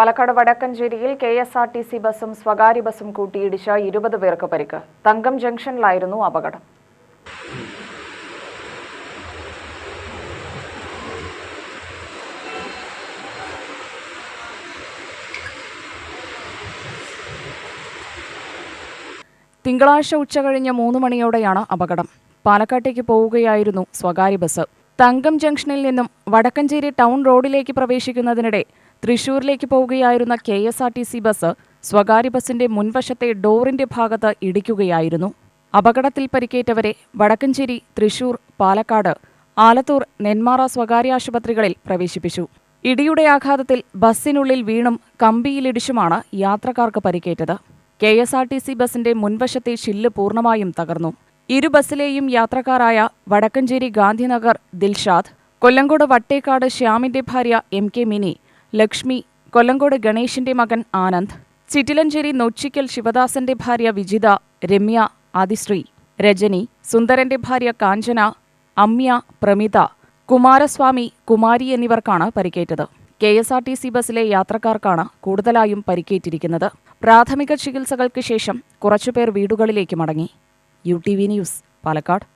Palakkad വടക്കഞ്ചേരിയിൽ K S R T C ബസും സ്വകാര്യ ബസും കൂട്ടിയിടിച്ച ഇരുപത് പേർക്ക് പരിക്ക്. തങ്കം ജംഗ്ഷനിലായിരുന്നു അപകടം. തിങ്കളാഴ്ച ഉച്ച കഴിഞ്ഞ മൂന്ന് മണിയോടെയാണ് അപകടം. പാലക്കാട്ടേക്ക് പോവുകയായിരുന്നു സ്വകാര്യ ബസ്. തങ്കം ജംഗ്ഷനിൽ നിന്നും വടക്കഞ്ചേരി ടൗൺ റോഡിലേക്ക് പ്രവേശിക്കുന്നതിനിടെ തൃശൂരിലേക്ക് പോവുകയായിരുന്ന K S R T C bus സ്വകാര്യ ബസിന്റെ മുൻവശത്തെ ഡോറിന്റെ ഭാഗത്ത് ഇടിക്കുകയായിരുന്നു. അപകടത്തിൽ പരിക്കേറ്റവരെ വടക്കഞ്ചേരി തൃശൂർ പാലക്കാട് ആലത്തൂർ നെന്മാറ സ്വകാര്യ ആശുപത്രികളിൽ പ്രവേശിപ്പിച്ചു. ഇടിയുടെ ആഘാതത്തിൽ ബസ്സിനുള്ളിൽ വീണും കമ്പിയിലിടിച്ചുമാണ് യാത്രക്കാർക്ക് പരിക്കേറ്റത്. K S R T C ബസിന്റെ മുൻവശത്തെ ഷില്ല് പൂർണമായും തകർന്നു. ഇരു ബസ്സിലെയും യാത്രക്കാരായ വടക്കഞ്ചേരി ഗാന്ധിനഗർ ദിൽഷാദ് കൊല്ലങ്കോട് വട്ടേക്കാട് ശ്യാമിന്റെ ഭാര്യ എം കെ മിനി ലക്ഷ്മി കൊല്ലങ്കോട് ഗണേഷിന്റെ മകൻ ആനന്ദ് ചിറ്റിലഞ്ചേരി നൊച്ചിക്കൽ ശിവദാസന്റെ ഭാര്യ വിജിത രമ്യ ആദിശ്രീ രജനി സുന്ദരന്റെ ഭാര്യ കാഞ്ചന അമ്യ പ്രമിത കുമാരസ്വാമി കുമാരി എന്നിവർക്കാണ് പരിക്കേറ്റത്. K S R T C ബസ്സിലെ യാത്രക്കാർക്കാണ് കൂടുതലായും പരിക്കേറ്റിരിക്കുന്നത്. പ്രാഥമിക ചികിത്സകൾക്ക് ശേഷം കുറച്ചുപേർ വീടുകളിലേക്ക് മടങ്ങി. U T V news Palakkad.